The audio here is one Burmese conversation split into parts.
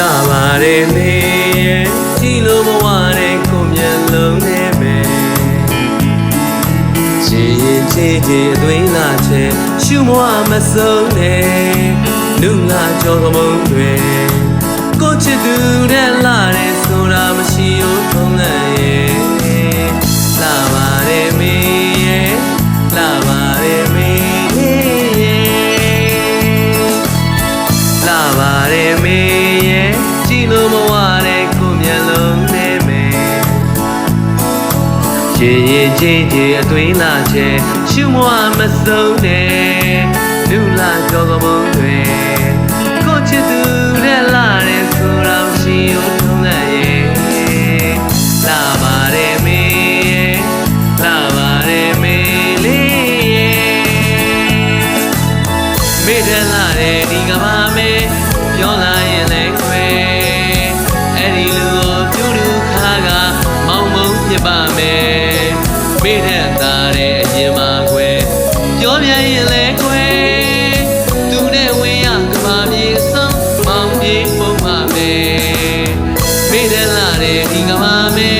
ပါတယ်မေရဲ့ကြည်လို့မဝတဲ့ကိုမျက်လုံးနဲ့ပဲချစ်ရင်ချစ်ချစ်အသွေးလာချဲရှုမဝမဆုံးနဲ့လူလာကြောကမုံတွေကိုချစ်သူတဲ့လာတဲ့ဆိုတာမရှိဘူး ရေရေကြည်ကြည်အသွေးလာချဲရှုမဝမဆုံးနဲ့လူလာကြောကမုံတွေ တာသာတဲ့အရင်မှာခွဲပြောပြရင်လည်းခွဲသူနဲ့ဝင်ရကဘာပြေဆုံးမောင်ပြေပုံပါမယ်မေတ္တာလာတဲ့ဒီကဘာမေ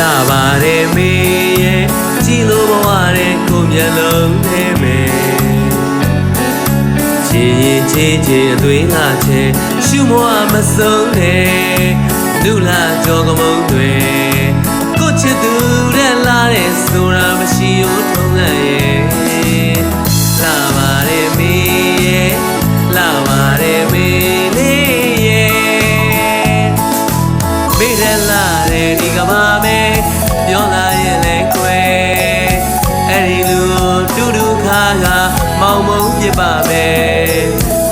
လာပါတယ်မေရဲ့ကြည်လို့ဘဝတဲ့ကိုမျက်လုံးနဲ့ပဲချီရင်ချီချီအသွေးလာချဲရှုမဝမဆုံးနဲ့လူလာကြောကမုံတွေ င်မုံပြစ်ပါမယ်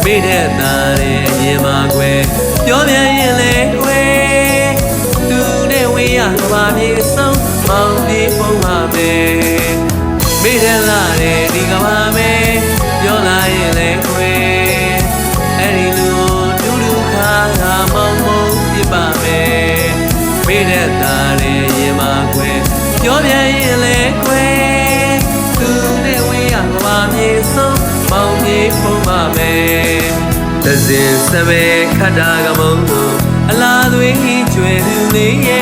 မိတဲ့သားတဲ့အရင်မှာခွဲပြောပြန်ရင်လည်းခွဲသူနဲ့ဝေးရကဘာမြေဆုံး သဇင်စပယ်ခတ်တာကမုံတို့အလားသွေးကျွယ်သူလေးရဲ့